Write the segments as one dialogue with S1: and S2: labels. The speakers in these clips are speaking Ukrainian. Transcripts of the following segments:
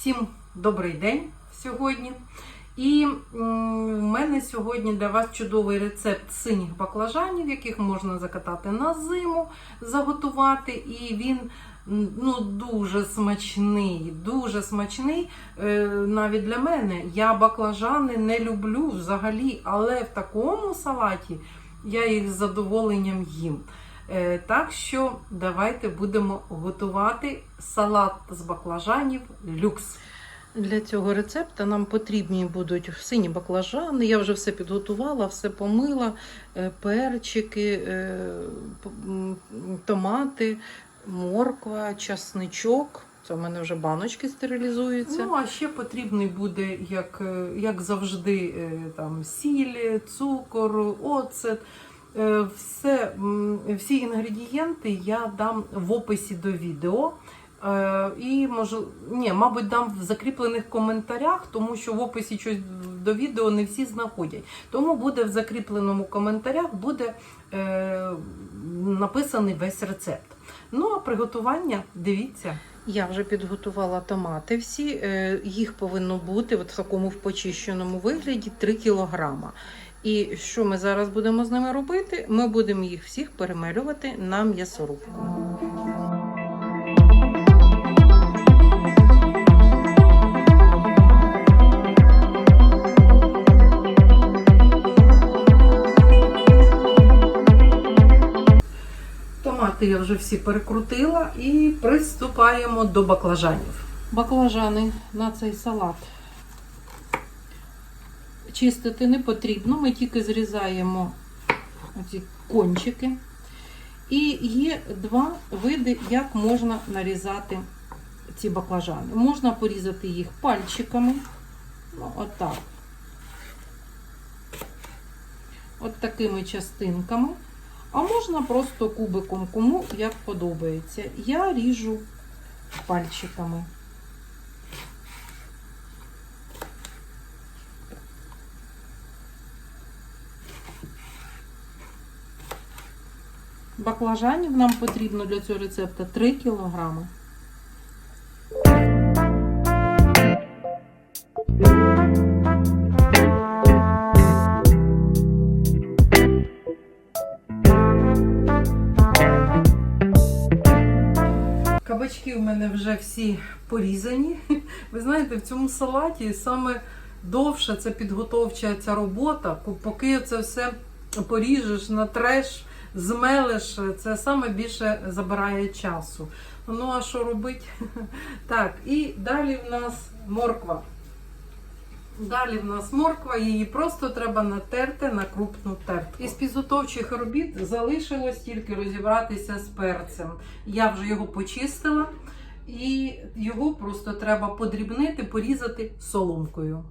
S1: Всім добрий день сьогодні. І в мене сьогодні для вас чудовий рецепт синіх баклажанів, яких можна закатати на зиму, заготувати. І він ну, дуже смачний, дуже смачний. Е, навіть для мене. Я баклажани не люблю взагалі, але в такому салаті я їх з задоволенням їм. Е, Так що давайте будемо готувати салат з баклажанів люкс. Для цього рецепту нам потрібні будуть сині баклажани. Я вже все підготувала, все помила, е, перчики, е, томати, морква, часничок. Це в мене вже баночки стерилізуються. Ну, а ще потрібний буде, як, як завжди, там, сіль, цукор, оцет. Е, Все, всі інгредієнти я дам в описі до відео. Е, І може, ні, мабуть, дам в закріплених коментарях, тому що в описі щось до відео не всі знаходять. Тому буде в закріпленому коментарях буде е, написаний весь рецепт. Ну а приготування дивіться. Я вже підготувала томати всі. е, Їх повинно бути от в такому почищеному вигляді 3 кілограма. І що ми зараз будемо з ними робити? Ми будемо їх всіх перемелювати на м'ясорубку. Томати я вже всі перекрутила і приступаємо до баклажанів. Баклажани на цей салат чистити не потрібно. Ми тільки зрізаємо ці кончики. І є два види, як можна нарізати ці баклажани. Можна порізати їх пальчиками. Ну, отак. От такими частинками. А можна просто кубиком, кому як подобається. Я ріжу пальчиками. Баклажанів нам потрібно для цього рецепту 3 кілограми. Кабачки у мене вже всі порізані. Ви знаєте, в цьому салаті саме довша це підготовча ця робота, поки це все поріжеш, натреш, змелиш, це саме більше забирає часу. Ну а що робити? Так, і далі в нас морква. Далі в нас морква, її просто треба натерти на крупну тертку. Із підготовчих робіт залишилось тільки розібратися з перцем. Я вже його почистила, і його просто треба подрібнити, порізати соломкою.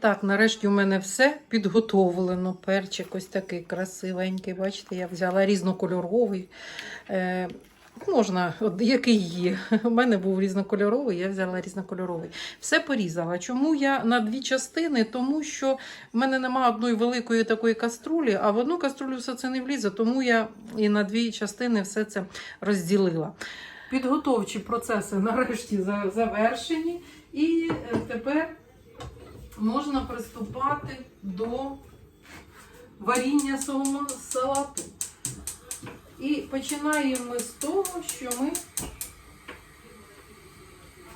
S1: Так, нарешті у мене все підготовлено. Перчик ось такий красивенький. Бачите, я взяла різнокольоровий. Е, можна, який є. У мене був різнокольоровий, я взяла різнокольоровий. Все порізала. Чому я на дві частини? Тому що в мене немає одної великої такої каструлі, а в одну каструлю все це не влізе, тому я і на дві частини все це розділила. Підготовчі процеси нарешті завершені. І е, тепер можна приступати до варіння салату. І починаємо ми з того, що ми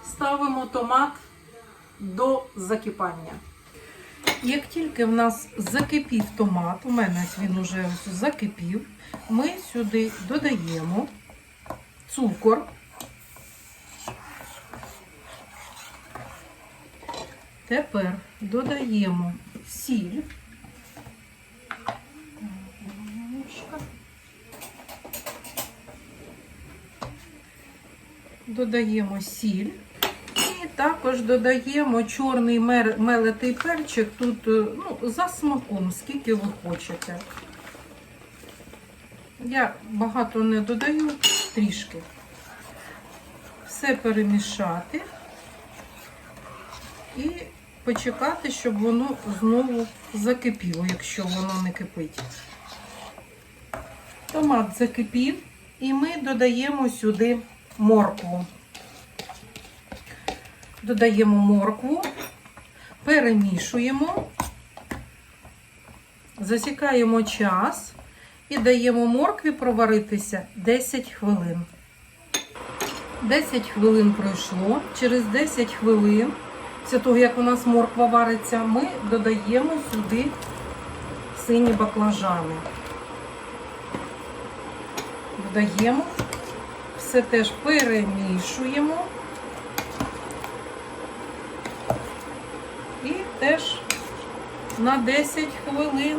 S1: ставимо томат до закипання. Як тільки в нас закипів томат, у мене він уже закипів, ми сюди додаємо цукор. Тепер додаємо сіль. Додаємо сіль. І також додаємо чорний мелитий перчик тут е, ну, за смаком, скільки ви хочете. Я багато не додаю, трішки. все перемішати і почекати, щоб воно знову закипіло, якщо воно не кипить. Томат закипів, і ми додаємо сюди моркву. Додаємо моркву, перемішуємо, засікаємо час і даємо моркві проваритися 10 хвилин. 10 хвилин пройшло. Через 10 хвилин, після того, як у нас морква вариться, ми додаємо сюди сині баклажани. Додаємо, все теж перемішуємо. І теж на 10 хвилин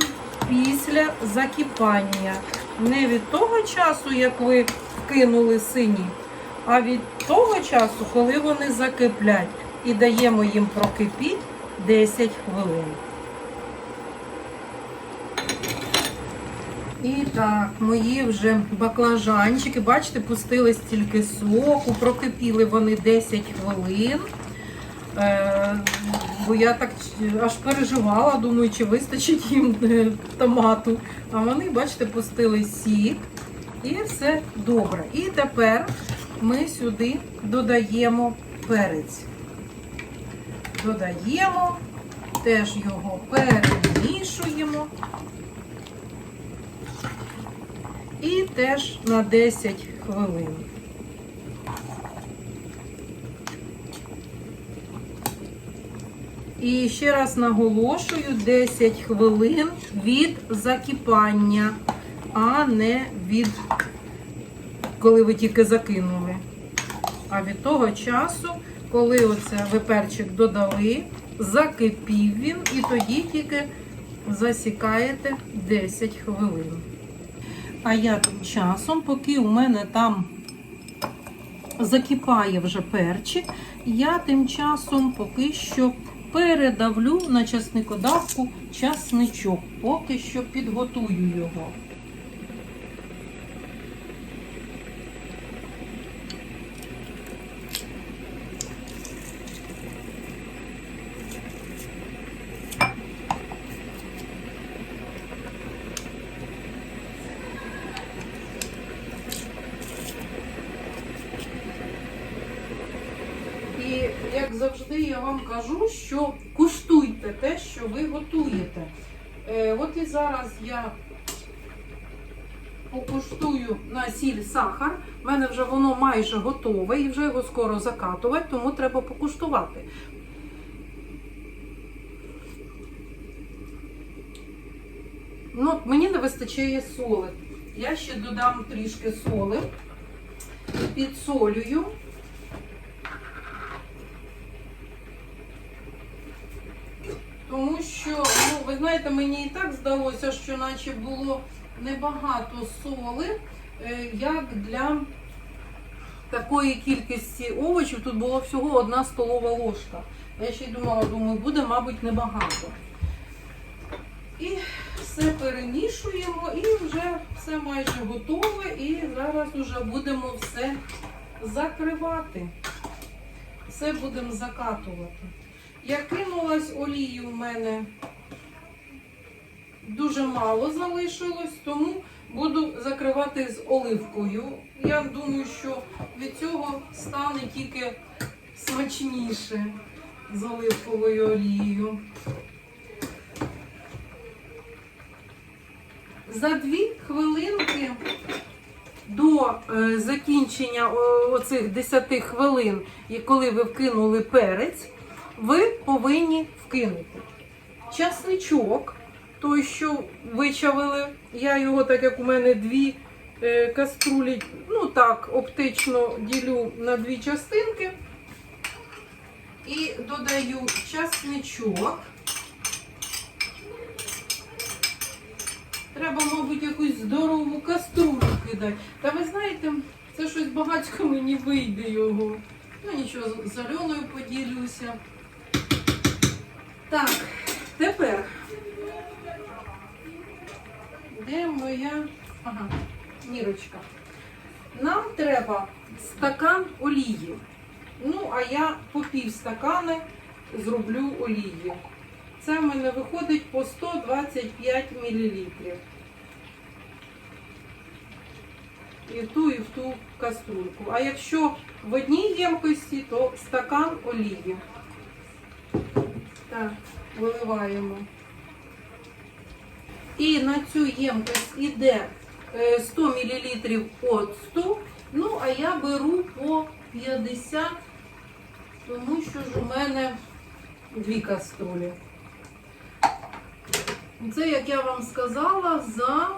S1: після закипання. Не від того часу, як ви вкинули сині, а від того часу, коли вони закиплять. І даємо їм прокипіть 10 хвилин. І так, мої вже баклажанчики, бачите, пустили стільки соку, прокипіли вони 10 хвилин. Е, бо я так аж переживала, думаю, чи вистачить їм е, томату. А вони, бачите, пустили сік. І все добре. І тепер ми сюди додаємо перець. Додаємо, теж його перемішуємо. І теж на 10 хвилин. І ще раз наголошую 10 хвилин від закипання, а не від коли ви тільки закинули. А від того часу, коли оце ви перчик додали, закипів він, і тоді тільки засікаєте 10 хвилин. А я тим часом, поки у мене там закипає вже перчик, я тим часом поки що передавлю на часникодавку часничок, поки що підготую його. І як завжди, я вам кажу, що куштуйте те, що ви готуєте. Е, от і зараз я покуштую на сіль сахар. У мене вже воно майже готове і вже його скоро закатувати, тому треба покуштувати. Ну, мені не вистачає соли. Я ще додам трішки соли, підсолюю. Тому що, ну, ви знаєте, мені і так здалося, що наче було небагато соли, е, як для такої кількості овочів. Тут було всього одна столова ложка. Я ще й думала, думаю, буде, мабуть, небагато. І все перемішуємо, і вже все майже готове. І зараз вже будемо все закривати. Все будемо закатувати. Я кинулась олії у мене дуже мало залишилось, тому буду закривати з оливкою. Я думаю, що від цього стане тільки смачніше з оливковою олією. За дві хвилинки до е, закінчення оцих 10 хвилин, коли ви вкинули перець, ви повинні вкинути часничок, той, що вичавили. Я його, так як у мене дві е, каструлі, ну так, оптично ділю на дві частинки. І додаю часничок. Треба, мабуть, якусь здорову каструлю кидати. Та ви знаєте, це щось багатько мені вийде його. Ну нічого, з Альоною поділюся. Так, тепер. Де моя. Ага, Нірочка. Нам треба стакан олії. Ну, а я по пів стакани зроблю олії. Це в мене виходить по 125 мл. І в ту, і в ту каструльку. А якщо в одній ємкості, то стакан олії. Так, виливаємо. І на цю ємкость іде е, 100 мл оцту. Ну, а я беру по 50, тому що ж у мене дві каструлі. Це, як я вам сказала, за,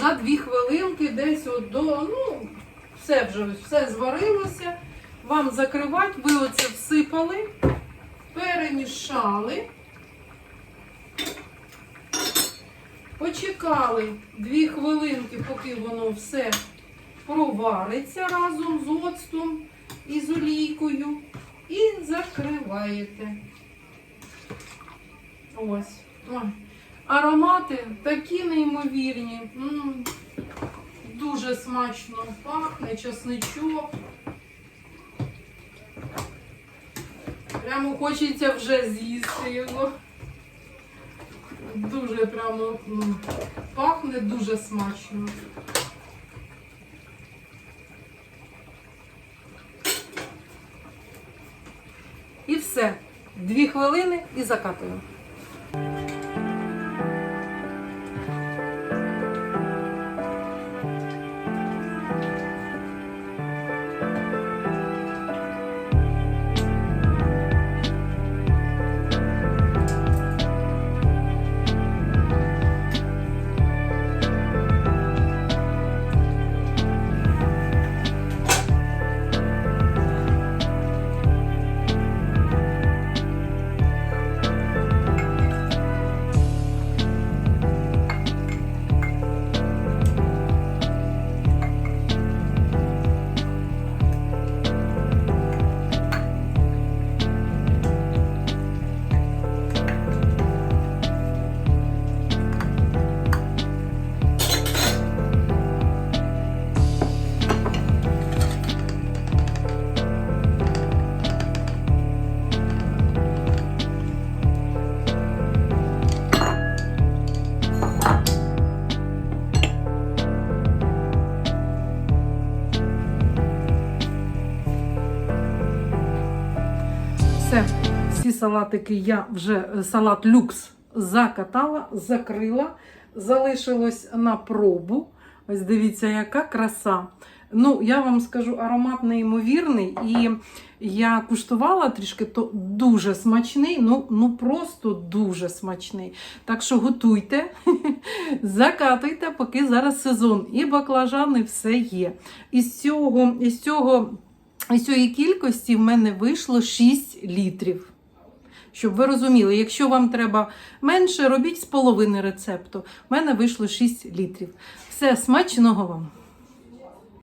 S1: за дві хвилинки десь от до, ну, все вже все зварилося. Вам закривати, ви оце всипали, перемішали. Почекали дві хвилинки, поки воно все провариться разом з оцтом і з олійкою. І закриваєте. Ось. Аромати такі неймовірні. Дуже смачно пахне, часничок. Прямо хочеться вже з'їсти його. Дуже прямо пахне дуже смачно. І все. Дві хвилини і закатуємо. Салатики я вже е, салат люкс закатала, закрила. Залишилось на пробу. Ось дивіться, яка краса. Ну, я вам скажу, аромат неймовірний. І я куштувала трішки, то дуже смачний, ну, ну просто дуже смачний. Так що готуйте, закатуйте, поки зараз сезон. І баклажани все є. Із цього, із цього із цієї кількості в мене вийшло 6 літрів. Щоб ви розуміли, якщо вам треба менше, робіть з половини рецепту. У мене вийшло 6 літрів. Все, смачного вам!